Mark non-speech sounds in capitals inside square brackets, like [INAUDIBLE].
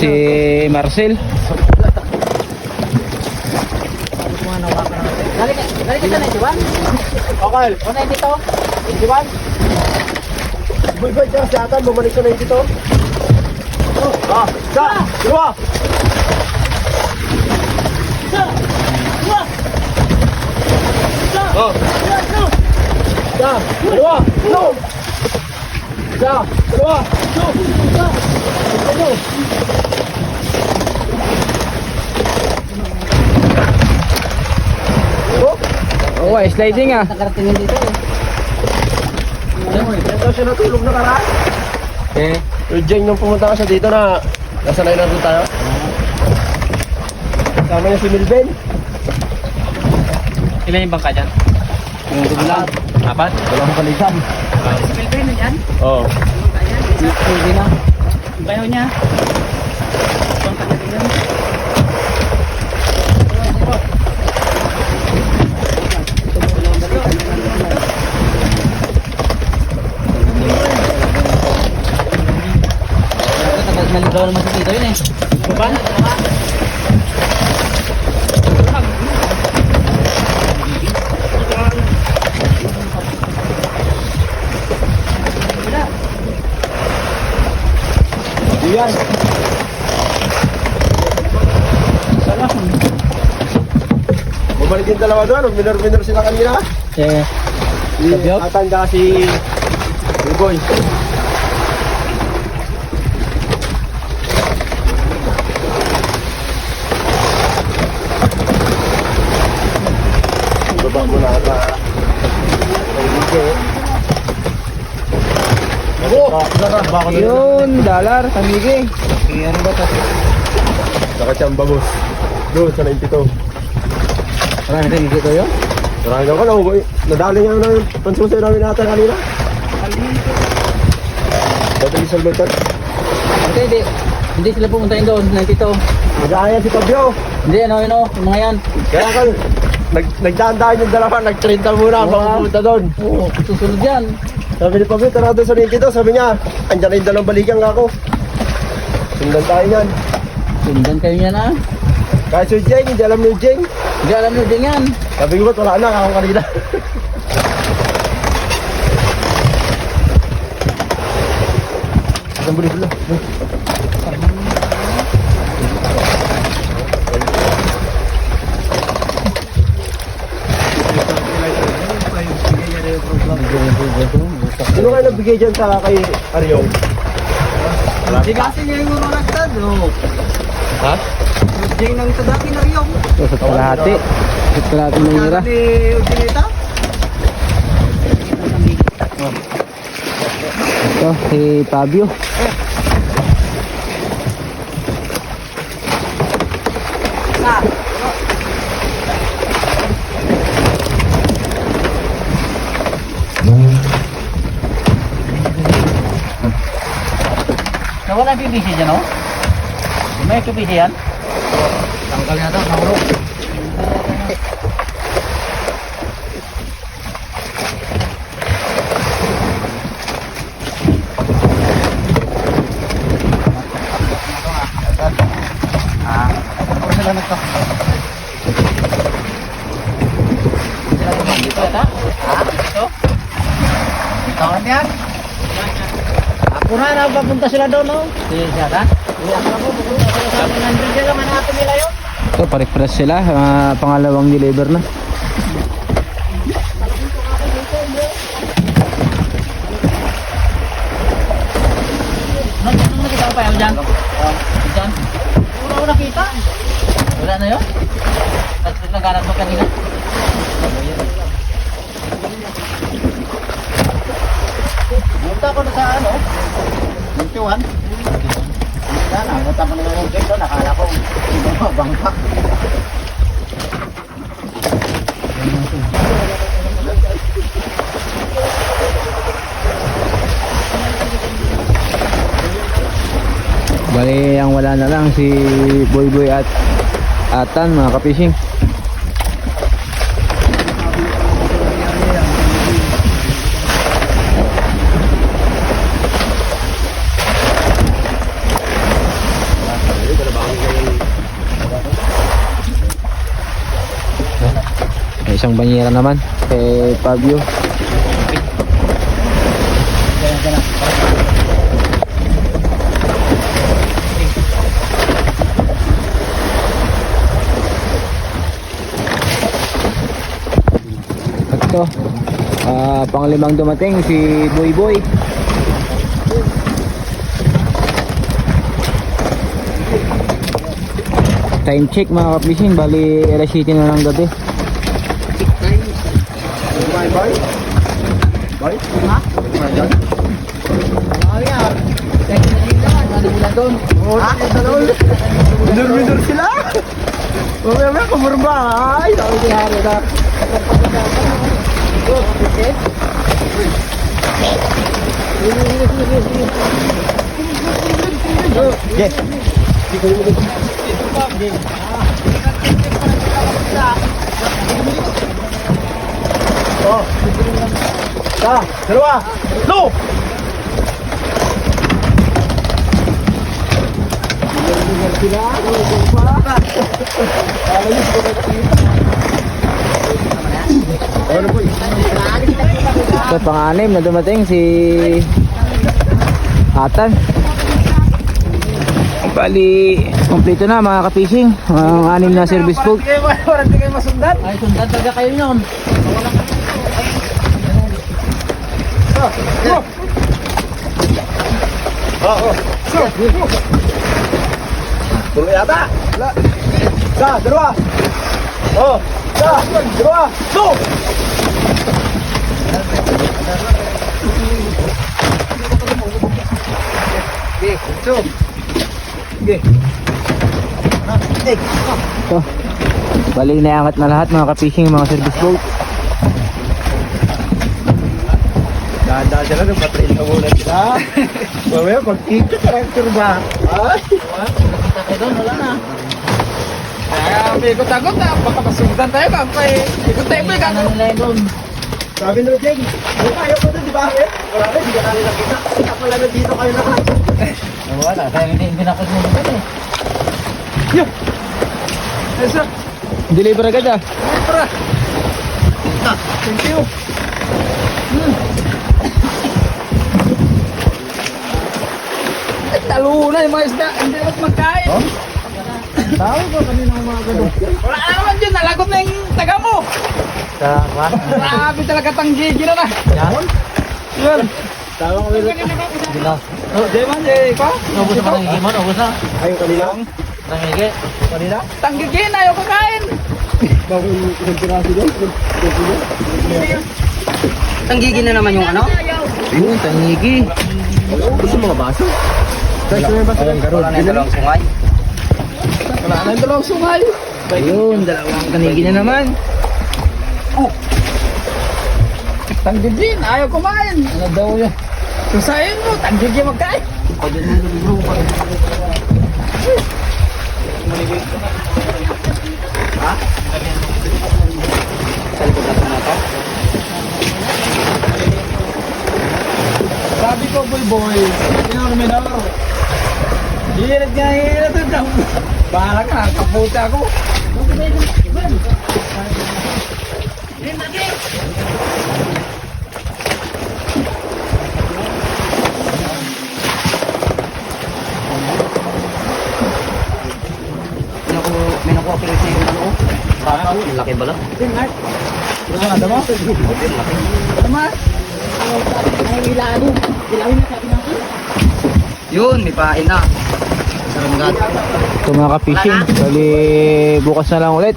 si Marcel. Dali ka, dali ka na, Juan. Okay. O na dito. Juan. Boy, boy, dyan si Atan, bumalik dito. Oh, ah, isa, dalawa. Oh. Isa, dalawa, go. Isa, dalawa. Isa, go. Oh, Oh, ay, sliding ah. Nakaratingin dito eh. daw siya natulog na karaan. Eh, Yung Jeng, nung pumunta ka siya dito na nasa line natin tayo. Kasama niya si Milben. ilan yung bangka dyan? Yung dugulan. Apat? Walang balikan. Si Pilpin na yan. Oo. Pwede na. Bayaw niya. Naligaw naman sa dito yun eh. Kuban? Yan. Bumalik yung dalawa doon. Minor-minor sila kanina. Sabyok? Tatanda si Buboy. Baba mo na ata. Ako! Baka na yun, dollar, kamigi. Eh, ano ba ito? Nakachamba boss. Doon sa 92. Marami rin dito yun? Marami na ko na. Nadali nga na yung pansuso namin natin kanina. Dati sa Salvador. Hindi, hindi. Hindi sila pumunta doon. Nandito. Nag-aaya si Pablo. Hindi, ano, ano, yung mga yan. Kaya ka, nag, nagdaan yung dalawa, nag-30 muna Oo, bago ah. pumunta doon. Oo, susunod yan. Sabi ni Pablo, tara doon sa 92. Sabi niya, andyan na yung dalawang balikan nga ako. Sundan tayo yan. Sundan kayo yan ah. Kahit si Jeng, hindi alam ni Jeng. Hindi alam nyo din yan. Sabi ko, wala na, ako kanina. Ang buli-bula. Sino kayo nagbigay dyan sa kay Aryong? Hindi kasi niya yung mga nagtad. Ha? Hindi nang tadaki na yung. Ito, sa kalahati. Sa kalahati ng hira. ni Udinita. Ito, si Fabio. Nawala yung PVC dyan oh. May PVC yan? Tanggal na ito, nahulog. Ah, ano sila nagto? Sila dito yata? Ah, ito? Ito kan yan? Ako na papunta sila doon, no? Sige, siya ka? Hindi, ako na po, pupunta sila sa amin. Nandun sila, manapin nila yun. Ito, parik-press sila. ah, pangalawang deliver na. Ko pa yun dyan? Dyan? Wala ko nakita. Wala na yun? At nagkarat mo kanina? Punta ko na sa ano? Mintuan. Yan, namunta ko na ng dito. Nakala ko, bangka. Bali, ang wala na lang si Boy Boy at Atan, mga kapising. Isang banyera naman kay Fabio. At ito, ah, panglimang dumating si Boy Boy. Time check mga kapising, bali alas 7 na ng gabi. Bye, bye. Ha? Bye. Ano yan? Kahit hindi naman, ano mula doon? Oo, tanol. Minur-minur sila. Mamaya mamaya kumurba. Ay, sabi ni Hari na. Yes. Oh. Sa, dalawa. Po? Ito pang-anim na dumating si Atan. Bali, kompleto na mga kapising. Ang anim na service boat. Parang di kayo masundan. Ay, sundan talaga kayo yun. Tuloy yata. Sa, dalawa. Oh. Sa, dalawa. Go. Okay, so. Okay. Ito. Bali, inaangat na lahat mga kapising mga service boat. Dahan-dahan sila nung patrail na muna sila. [LAUGHS] Mamaya, pag-ika character ba? Ay. Nakita kayo doon, wala na. Kaya may ikot-akot na, baka masundan tayo ka. Kaya ikot tayo mo Ano nila yun doon? Sabi nila, Jeng, yung ayaw ko doon, di ba? Eh, wala na, hindi ka namin nakita. Kaya pala nandito kayo [LAUGHS] na Wala, kaya hindi, hindi na kayo doon eh. Eso, Deliver agad ah. para. Thank you. Ay, na yung mga isda. Hindi naman magkain. Tawag ko kanina ng mga ganun. Wala na naman dyan. Nalagot na yung taga mo. What? Grabe talaga tanggigi na na. Yan? Yun. Tawag ko. Hindi na. Oh, di man, eh, ko? Ubus na ng higimon, ubus na. Ayun kanila. Nang higi. Kanila. Tanggigi na ayaw kakain. Bago yung isang piraso doon. Tanggigin na naman yung ano? Yun, tangigi. Gusto mga baso? May baso ng garod. Wala na yung dalawang sungay. Wala na yung dalawang sungay. Ayun, dalawang tanigi na naman. Tanggigi, ayaw kumain. Ano daw yun? Susayin mo, tanggigi magkain. Sabi ko, boy boy, minor minor. Hirit nga hirit ito. Bahala ka, kaputa ako. May naku, may nakuha ko sa yung ano. Baka, ang laki ba lang? Ano nga mo? Tama. Yun, may pain na. Ito mga kapising. Bali, bukas na lang ulit.